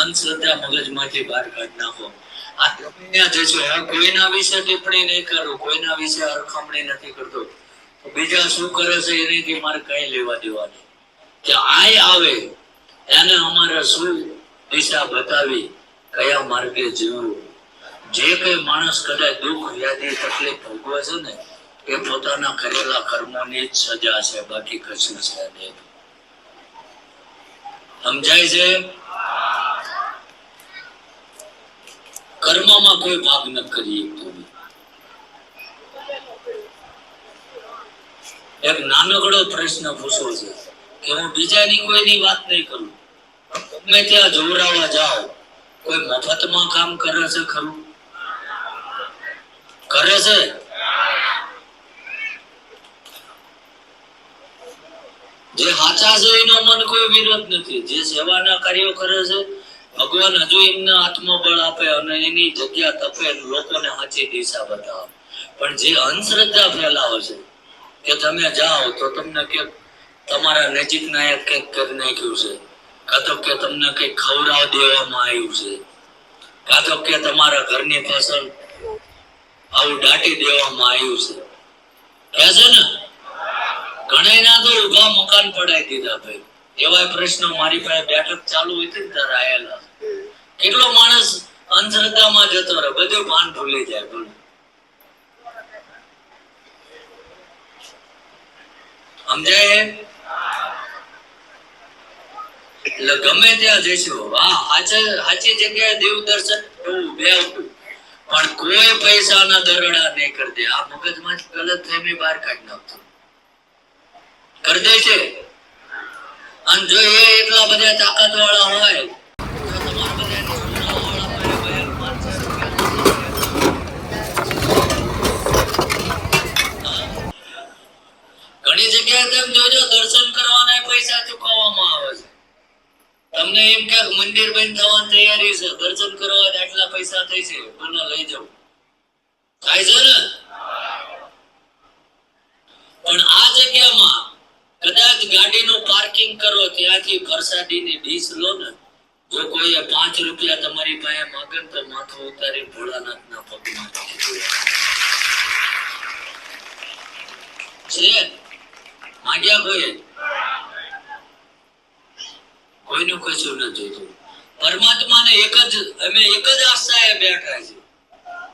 અંધશ્રદ્ધા મગજમાંથી બહાર કાઢના હો આ તમે જે છો કોઈના વિશે ટિપ્પણી નહીં કરો, કોઈના વિશે અરખમણી નથી કરતો. બીજા શું કરે છે એનીથી મારે કઈ લેવા દેવાની. કે આય આવે, એને અમારે શું દિશા બતાવી, કયા માર્ગે જીવવું? જે કઈ માણસ કદાચ દુઃખ યાદી તકલીફ ભોગવે છે ને, એ પોતાના કરેલા કર્મોની જ સજા છે, બાકી કશું છે સમજાય છે? કર્મમાં કોઈ ભાગ ન કરીએ એક નાનકડો પ્રશ્ન પૂછો છે કે હું બીજાની કોઈની વાત નહીં કરું? તમે ત્યાં જોવરાવા જાઓ. કોઈ મફતમાં કામ કરે છે ખરું? કરે છે? જે સાચા છે એનો મન કોઈ વિરોધ નથી. જે સેવાના કાર્યો કરે છે ભગવાન હજુ એમને આત્મબળ આપે અને એની જગ્યા તપે લોકોને સાચી દિશા બતાવે. પણ જે અંધશ્રદ્ધા ફેલાવે છે, કે તમે જાઓ તો તમને કે તમારા નજીકના એક કંઈક કરી નાખ્યું છે, કાં તો કે તમને કંઈક ખવડાવ દેવામાં આવ્યું છે, કાં તો કે તમારા ઘરની ફસલ આવું દાટી દેવામાં આવ્યું છે. કે છે ને? ઘણાયના તો ઊભા મકાન પડાવી દીધા ભાઈ. એવા પ્રશ્નો મારી પાસે બેઠક ચાલુ હોય ને ત્યારે આયેલા. કેટલો માણસ અંધશ્રદ્ધામાં જતો રહે? બધું ભાન ભૂલી જાય ભૂલે. સમજાય એટલે ગમે ત્યાં જઈશું. હા સાચી જગ્યાએ દેવ દર્શન થવું બે પણ કોઈ પૈસાના દરડા નહીં કરજે આ મગજમાં ગલત ફેમી બહાર કાઢી નાખતું કરી દે છે અને જો એ એટલા બધા તાકાત વાળા હોય તો તમારા બધાને સોનાવાળા પાસે ગયેલ માણસો ઘણી જગ્યાએ તમે જોજો, દર્શન કરવાના પૈસા ચૂકવવામાં આવે છે. તમને એમ કે મંદિર બંધ થવાની તૈયારી છે, દર્શન કરવા આટલા પૈસા થઈ છે, મને લઈ જાઓ. થાય છે ને? પણ આ જગ્યામાં કદાચ ગાડીનું પાર્કિંગ કરો ત્યાંથી પ્રસાદીની ડીશ લો ને. જો કોઈએ પાંચ રૂપિયા તમારી પાસે માગે તો માથું ઉતારી ભોળાનાથના પગમાં છે? માંગ્યા કોઈએ કોઈનું કશું ન જોતું. પરમાત્માને એક જ, અમે એક જ આશાએ બેઠા છે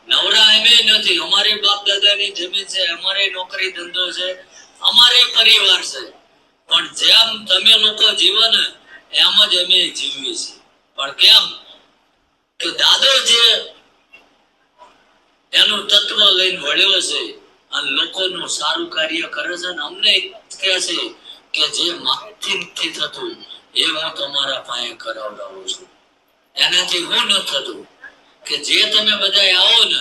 નવરા અમે નથી. અમારે બાપ દાદાની જમીન છે, અમારે નોકરી ધંધો છે, અમારે પરિવાર છે. પણ જેમ તમે લોકો જીવો ને એમ જ અમે જીવીએ છીએ. પણ કેમ? કે દાદો જે એનું તત્વ લઈને વળ્યો છે લોકોનું સારું કાર્ય કરે છે ને અમને કહે છે કે જે માથી નથી થતું, એ હું તમારા પાસે કરાવડાવું છું. એનાથી હું ન થતું કે જે તમે બધા આવો ને,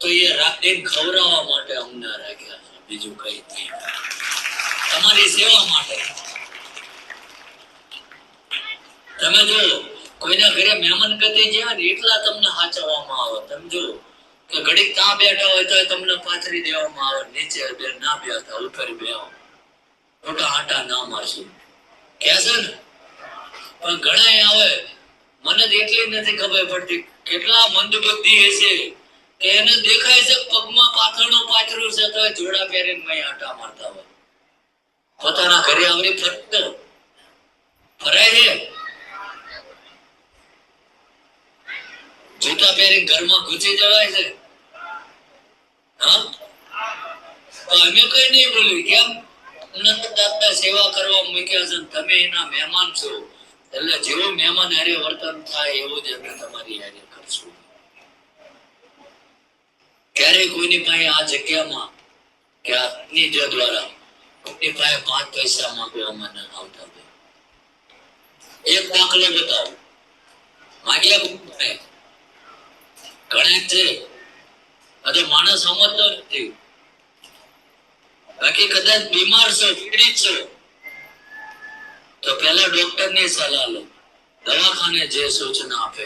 તો એ રાખીને ખવડાવવા માટે અમને રાખ્યા છે. બીજું કઈ નહીં. તમારી સેવા માટે. તમે જો કોઈના ઘરે મહેમાન ગતિ ને, એટલા તમને સાચવવામાં આવે. તમે જો ઘડીક ત્યાં બેઠા હોય તો તમને પાથરી દેવામાં આવે, નીચે બે ના બેઠા ઉપર બે ખોટા આટા ના મારશું કે છે ને? પણ ઘણા આવે, મને એટલી નથી ખબર પડતી કેટલા મંદબુદ્ધિ હશે એને દેખાય છે પગમાં પાથરણું પાથરું છે તો જોડા પહેરીને મેં આટા મારતા હોય. પોતાના ઘરે આવડી ફરતો. ફરાય છે? જૂતા પહેરીને ઘરમાં ઘૂસી જવાય છે? તો અમે કઈ નહીં બોલ્યું. કેમ? દાદા સેવા કરવા મૂક્યા છે તમે એના મહેમાન છો. એટલે જેવો મહેમાન હારે વર્તન થાય એવો જ અમે તમારી હારે કરશું. ક્યારે કોઈની પાસે આ જગ્યામાં કે આપની જ દ્વારા કોઈની પાસે પાંચ પૈસા માંગવા મને આવતા. એક દાખલો બતાવો. માગ્યા ઘણા છે. આ માણસ સમજતો નથી. બાકી કદાચ બીમાર છો, પીડિત છો, તો પહેલા ડોક્ટર સલાહ લો. દવાખાને જે સૂચના આપે,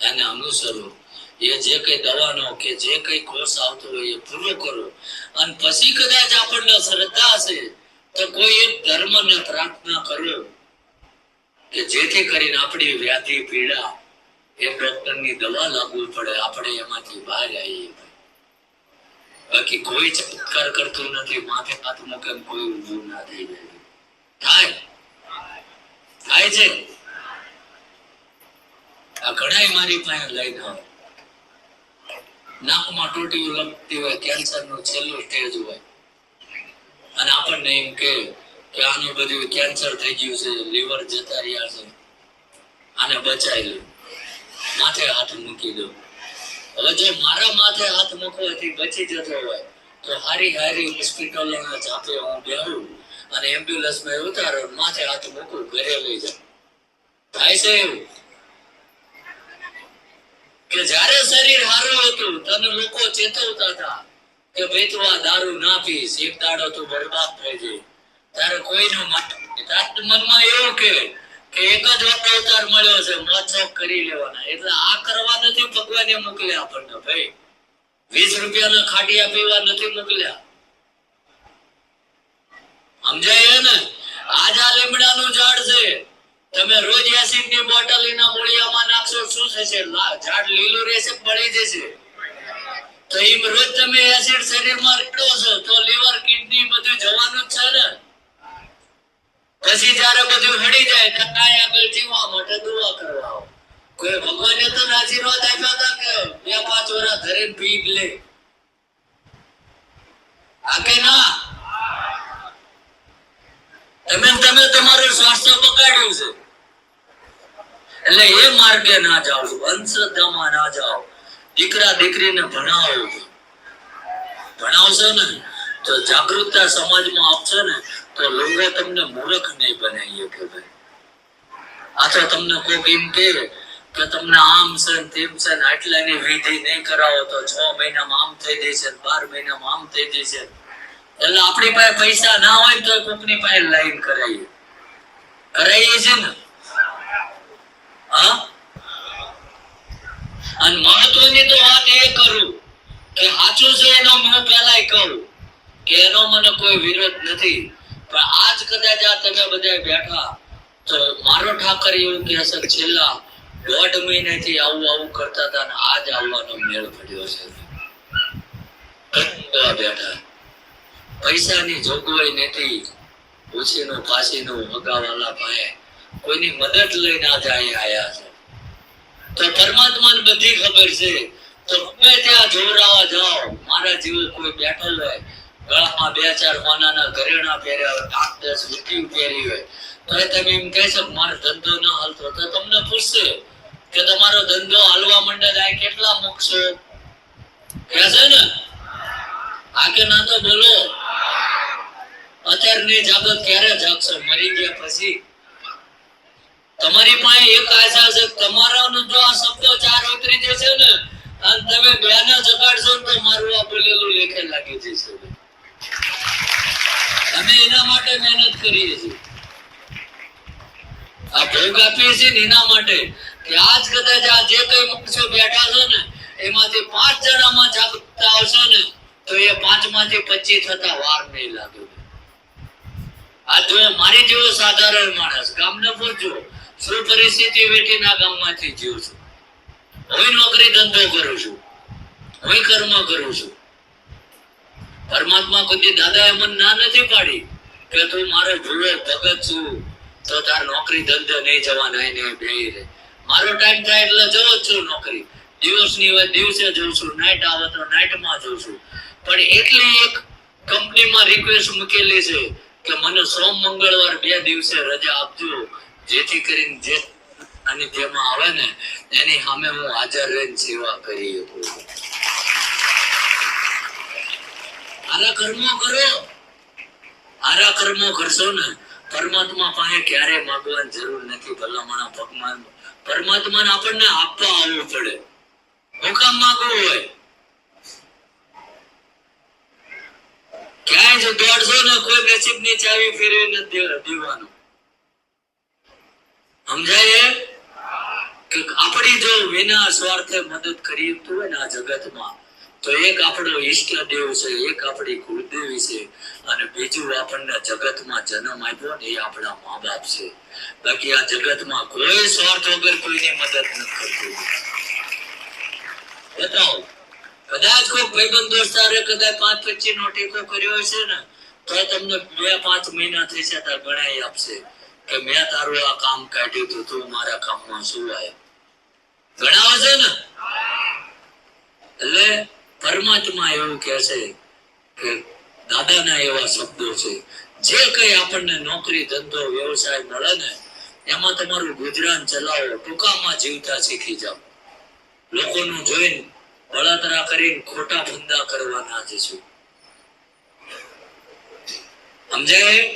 એને અનુસરો. એ જે કઈ દવાનો કે જે કઈ કોર્સ આવતો હોય એ પૂરો કરો. અને પછી કદાચ આપણને શ્રદ્ધા હશે, તો કોઈ એક ધર્મને પ્રાર્થના કરો કે જેથી કરીને આપણી વ્યાધિ, પીડા એ ડોક્ટરની દવા લાગવી પડે, આપણે એમાંથી બહાર આવીએ. બાકી કોઈ ચમત્કાર કરતું નથી, માથે હાથ મૂકે કોઈ ઊભું ના થઈ જાય. થાય. થાય છે. આ ઘણાય મારી પાસે લઈને આવે. નાકમાં ટોટીઓ લગતી હોય કેન્સરનું છેલ્લું સ્ટેજ હોય. અને આપણને એમ કે આનું બધું કેન્સર થઈ ગયું છે, લીવર જતા રહ્યા છે. આને બચાવી લો. માથે હાથ મૂકી દો. હવે જે મારા માથે હાથ મૂકવાથી બચી જતો હોય. તો હારી હારી હોસ્પિટલોના જાપે હું બેહું અને એમ્બ્યુલન્સમાં ઉતારો માથે હાથ મૂકું, ઘરે લઈ જાઉં. થાય છે એવું? કે જ્યારે શરીર હારું હતું, તને લોકો ચેતવતા હતા કે ભાઈ તું આ દારૂ ના પીશ, એક દાડો તું બરબાદ થઈ જઈ ત્યારે કોઈનું મનમાં એવું કે એક જ અવતાર મળ્યો છે મોજશોખ કરી લેવાના. એટલે આ કરવા નથી ભગવાને મોકલ્યા આપણને, ભાઈ. વીસ રૂપિયાના ખાટિયા પીવા નથી મોકલ્યા. સમજાય ને? આજ આ લીમડાનું ઝાડ છે. તમે રોજ એસિડની બોટલ એના મૂળિયામાં નાખશો, શું થશે? ઝાડ લીલું રહેશે પડી જશે? તો એમ રોજ તમે એસિડ શરીરમાં રેડો છો, તો લીવર કિડની બધું જવાનું જ છે ને? પછી જ્યારે બધું હડી જાય તો કાંઈ આગળ જીવવા માટે દુઆ કરવા. કોઈ ભગવાને તો આશીર્વાદ આપ્યા હતા કે બે પાંચ વર્ષ ધરે પીટ લે? આ કે ના? તમે તમે તમારું સ્વાસ્થ્ય બગાડ્યું છે. એટલે એ માર્ગે ના જાઓ, અંધશ્રદ્ધામાં ના જાઓ. દીકરા દીકરીને ભણાવો. ભણાવશો ને, તો જાગૃતતા સમાજમાં આપશો ને તો લોકો તમને મૂર્ખ નહીં બનાવી શકે ભાઈ. અથવા તમને કોઈક એમ કે કે તમને આમ છે તેમ છે આટલાની વિધિ નહીં કરાવો તો છ મહિનામાં આમ થઈ જશે બાર મહિનામાં આમ થઈ જશે એટલે આપણી પાસે પૈસા ના હોય તો કોકની પાસે લાઈન કરાવીએ કરાવીએ છે ને. હા? અને મહત્વની તો વાત એ કરું કે સાચું છે એનો હું પહેલા કહું કે એનો મને કોઈ વિરોધ નથી. આજ કદાચ આ તમે બધા બેઠા, તો મારો ઠાકર એવું કહે છે, છેલ્લા દોઢ મહિનાથી આવું આવું કરતા હતા અને આજ આવવાનો મેળ પડ્યો છે. બેઠા. પૈસાની જોગવાઈ નથી. ઓછીનું પાસીનું વગાવાલા ભાઈ કોઈની મદદ લઈને આજે અહીંયા આયા છે. તો પરમાત્માને બધી ખબર છે. તો ગમે ત્યાં જોરાવા જાઓ. મારા જેવો કોઈ બેઠો હોય ગળામાં બે ચાર હોનાના ઘરેણા પહેર્યા હોય આઠ દસ પહેરી હોય. તો તમે એમ કહેશો મારો ધંધો ન હાલતો. તો તમને પૂછશે કે તમારો ધંધો હાલવા માંડે આ કેટલા મૂકશો કહેશે ને આ કે ના તો બોલો. અત્યારની જાગત ક્યારે જાગશો? મરી ગયા પછી. તમારી પાસે એક આશા છે તમારા જો આ શબ્દો ચાર ઉતરી જશે ને, અને તમે બેને જગાડશો તો મારું આ બોલેલું લેખે લાગી જશે. અમે એના માટે મહેનત કરીએ છીએ. આ ભોગ આપીએ છીએ ને એના માટે કે આજ કદાચ આ જે કઈ માણસો બેઠા છે ને, એમાંથી પાંચ જણામાં જાગૃતતા આવશે ને, તો એ પાંચમાંથી પચીસ થતા વાર નહીં લાગે. આ જો મારી જેવો સાધારણ માણસ, ગામને પૂછજો શું પરિસ્થિતિ વેઠીને ગામમાંથી જીવ છું. હું નોકરી ધંધો કરું છું. હું કર્મ કરું છું. પરમાત્મા કોઈ એ મને ના નથી પાડી કે તું મારો ભૂલો ભગત છું. તો તાર નોકરી ધંધે નહીં જવા નહીં નહીં બેહી રે મારો ટાઈમ થાય એટલે જવો જ છું નોકરી. દિવસની હોય દિવસે જઉં છું નાઇટ આવે તો નાઇટમાં જઉં છું. પણ એટલી એક કંપનીમાં રિક્વેસ્ટ મૂકેલી છે કે મને સોમ, મંગળવાર બે દિવસે રજા આપજો. જેથી કરીને જે અને જેમાં આવે ને, એની સામે હું હાજર રહીને સેવા કરી શકું. આરા કર્મો કરો. આરા કર્મો કરશો ને, પરમાત્મા પાસે ક્યારે માગવાની જરૂર નથી ભલામણા ભગવાન. પરમાત્માને આપણને આપવા આવવું પડે. હુકામ માગવું હોય? ક્યાંય જો દોડશો ને, કોઈ નસીબની ચાવી ફેરવી નથી દે- દેવાનું. સમજાય કે આપણી જો વિના સ્વાર્થે મદદ કરી હોય ને આ જગતમાં તો એક આપણો ઈષ્ટદેવ છે, એક આપણી કુળદેવી છે અને બીજું આપણને જગતમાં જન્મ આપ્યો ને એ આપણા મા બાપ છે. બાકી આ જગતમાં કોઈ સ્વાર્થ વગર કોઈની મદદ નથી કરતું. બતાવો. કદાચ કોઈ ભાઈબંધ દોસ્તારે કદાચ પાંચ પચીસ નો ટેકો કર્યો હશે ને, તો તમને બે પાંચ મહિના થઈ છે ત્યારે ગણાઈ આપશે કે મેં તારું આ કામ કાઢ્યું હતું તું મારા કામમાં શું આવ્યો ગણાવે છે ને? એટલે પરમાત્મા એવું કહે છે કે દાદાના એવા શબ્દો છે. જે કઈ આપણને નોકરી, ધંધો, વ્યવસાય મળે ને, એમાં તમારું ગુજરાન ચલાવો, ટૂંકામાં જીવતા શીખી જાઓ. લોકોનું જોઈને બળતરા કરીને ખોટા ધંધા કરવાના જ છું. સમજાય?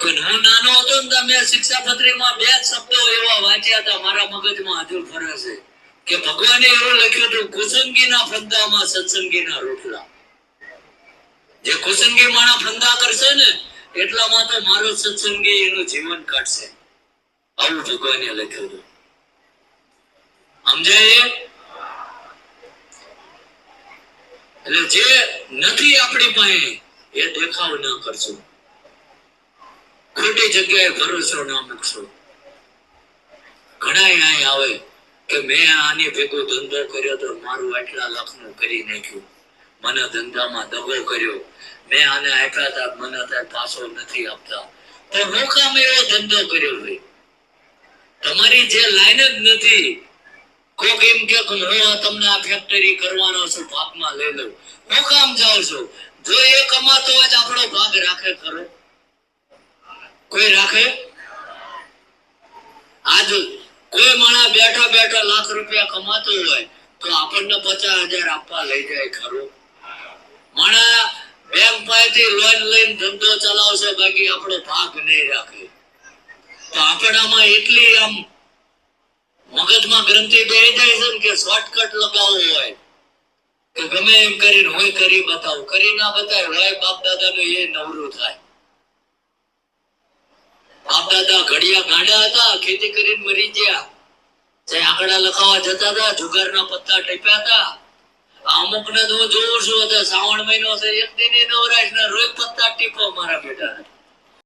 કે હું નાનો હતો ને મેં શિક્ષા પત્રીમાં બે શબ્દો એવા વાંચ્યા હતા, મારા મગજમાં હજુ ફરે છે. કે ભગવાને એવું લખ્યું હતું કુસંગીના ફંદામાં સત્સંગીના રોટલા. જે કુસંગી માણા ફંદા કરશે ને એટલામાં તો મારો સત્સંગી એનું જીવન કાઢશે. આવું ભગવાને લખ્યું હતું. સમજાય? એટલે જે નથી આપણી પાસે, એ દેખાવ ન કરશો. ખોટી જગ્યાએ ભરોસો ના મૂકશો. ઘણા અહીં આવે. કે મેં આની ભેગો ધંધો કર્યો તો મારું આટલા લાખનું કરી નાખ્યું. મને ધંધામાં દગો કર્યો. મેં આને આપ્યા હતા મને અત્યારે પાછો નથી આપતા. તો હું કામ એવો ધંધો કર્યો ભાઈ. તમારી જે લાઈન જ નથી. કોક એમ કે હું તમને આ ફેક્ટરી કરવાનો છું, ભાગમાં લઈ લઉં હું કામ જાઉં છું? જો એ કમાતો હોય આપણો ભાગ રાખે ખરો. કોઈ રાખે? આજ કોઈ માણસ બેઠા બેઠા લાખ રૂપિયા કમાતો હોય તો આપણને પચાસ હજાર આપવા લઈ જાય ખરું. માણસ બેંક પાસેથી લોન લઈને ધંધો ચલાવશે, બાકી આપણો ભાગ નહીં રાખે. તો આપણામાં એટલી આમ મગજમાં ગ્રંથિ બેહી જાય છે કે શોર્ટકટ લગાવવું હોય. કે ગમે એમ કરીને હોય, કરી બતાવું. કરી ના બતાવે હોય બાપ દાદાનું એ નવરું થાય. બાપ દાદા ઘડિયા ગાંડા હતા, ખેતી કરીને મરી ગયા. જે આંકડા લખાવા જતા હતા, જુગારના પત્તા ટપ્યા હતા. અમુક ને તો જોઉં છું શ્રાવણ મહિનો છે, એક દિન નવરાશ ને રોજ પત્તા ટીપો મારા બેટા